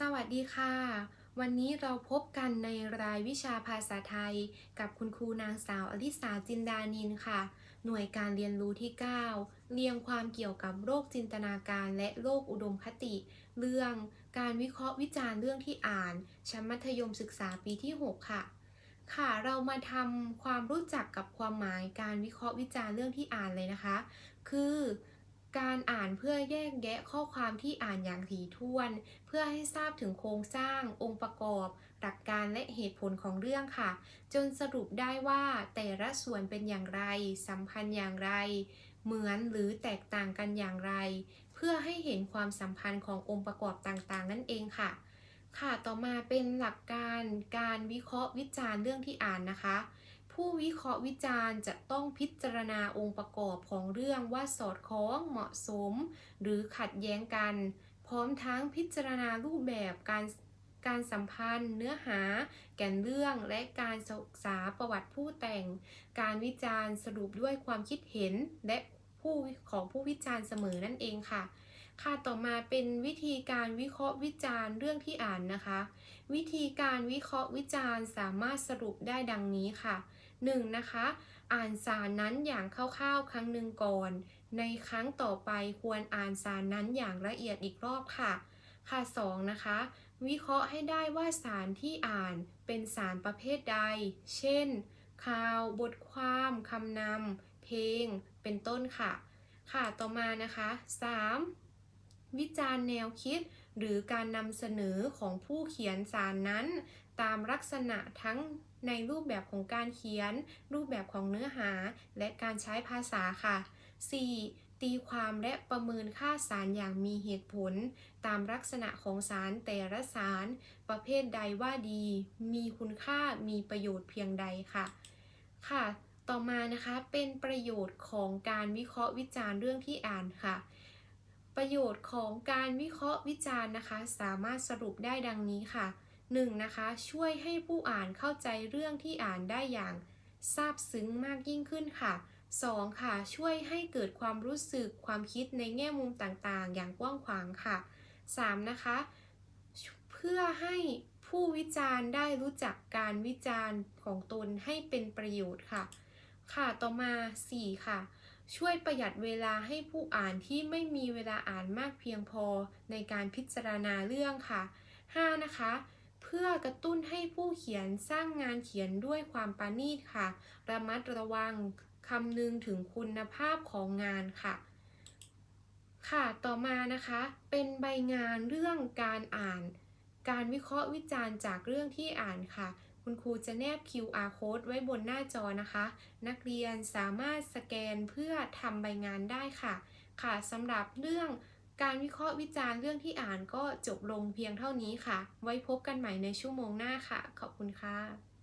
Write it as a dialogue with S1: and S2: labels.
S1: สวัสดีค่ะ วันนี้เราพบกันในรายวิชาภาษาไทย กับคุณครูนางสาวอลิสาจินดานินค่ะ หน่วยการเรียนรู้ที่ 9 เรียงความเกี่ยวกับโรคจินตนาการและโรคอุดมคติ เรื่องการวิเคราะห์วิจารณ์เรื่องที่อ่าน ชั้นมัธยมศึกษาปีที่ 6 ค่ะ ค่ะ เรามาทำความรู้จักกับความหมายการวิเคราะห์วิจารณ์เรื่องที่อ่านเลยนะคะ คือ การอ่านเพื่อแยกแยะข้อความที่อ่านอย่างถี่ถ้วน เพื่อให้ทราบถึงโครงสร้าง องค์ประกอบ หลักการและเหตุผลของเรื่องค่ะ จนสรุปได้ว่าแต่ละส่วนเป็นอย่างไรสัมพันธ์อย่างไร เหมือนหรือแตกต่างกันอย่างไร เพื่อให้เห็นความสัมพันธ์ขององค์ประกอบต่างๆ นั่นเองค่ะ ค่ะต่อมาเป็นหลักการการวิเคราะห์วิจารณ์เรื่องที่อ่านนะคะ ผู้วิเคราะห์วิจารณ์จะต้องพิจารณาองค์ประกอบของเรื่องว่าสอดคล้องเหมาะสม หรือขัดแย้งกัน พร้อมทั้งพิจารณารูปแบบการการสัมพันธ์ เนื้อหา แก่นเรื่องและการศึกษาประวัติผู้แต่ง การวิจารณ์สรุปด้วยความคิดเห็นและผู้ของผู้วิจารณ์เสมอนั่นเองค่ะ ค่ะต่อมาเป็นวิธีการวิเคราะห์วิจารณ์เรื่องที่อ่านนะคะ วิธีการวิเคราะห์วิจารณ์สามารถสรุปได้ดังนี้ค่ะ 1. นะคะ อ่านสารนั้นอย่างคร่าวๆ ครั้งหนึ่งก่อน ในครั้งต่อไปควรอ่านสารนั้นอย่างละเอียดอีกรอบค่ะ ค่ะ 2. นะคะ วิเคราะห์ให้ได้ว่าสารที่อ่านเป็นสารประเภทใด เช่น ข่าว บทความ คำนำ เพลง เป็นต้นค่ะ ค่ะ ต่อมานะคะ 3. วิจารณ์แนวคิด หรือการนำเสนอของผู้เขียนสารนั้น ตามลักษณะทั้งในรูปแบบของการเขียน รูปแบบของเนื้อหา และการใช้ภาษาค่ะ 4. ตีความและประเมินค่าสารอย่างมีเหตุผล ตามลักษณะของสารแต่ละสาร ประเภทใดว่าดี มีคุณค่ามีประโยชน์เพียงใดค่ะ ค่ะ ต่อมานะคะเป็นประโยชน์ของการวิเคราะห์วิจารณ์เรื่องที่อ่านค่ะ ประโยชน์ของการวิเคราะห์วิจารณ์นะคะ สามารถสรุปได้ดังนี้ค่ะ 1. นะคะช่วยให้ผู้อ่านเข้าใจเรื่องที่อ่านได้อย่างซาบซึ้งมากยิ่งขึ้นค่ะ 2. ค่ะช่วยให้เกิดความรู้สึกความคิดในแง่มุมต่างๆ อย่างกว้างขวางค่ะ 3. นะคะเพื่อให้ผู้วิจารณ์ได้รู้จักการวิจารณ์ของตนให้เป็นประโยชน์ค่ะ ค่ะต่อมา 4. ค่ะ ช่วยประหยัดเวลาให้ผู้อ่านที่ไม่มีเวลาอ่านมากเพียงพอในการพิจารณาเรื่องค่ะ 5. นะคะ เพื่อกระตุ้นให้ผู้เขียนสร้างงานเขียนด้วยความปาณีตค่ะ ระมัดระวังคำนึงถึงคุณภาพของงานค่ะ ค่ะ ต่อมานะคะ เป็นใบงานเรื่องการอ่าน การวิเคราะห์วิจารณ์จากเรื่องที่อ่านค่ะ คุณครูจะแนบ QR code ไว้บนหน้าจอนะคะ นักเรียนสามารถสแกนเพื่อทำใบงานได้ค่ะ ค่ะสำหรับเรื่องการวิเคราะห์วิจารณ์เรื่องที่อ่านก็จบลงเพียงเท่านี้ค่ะ ไว้พบกันใหม่ในชั่วโมงหน้าค่ะ ขอบคุณค่ะ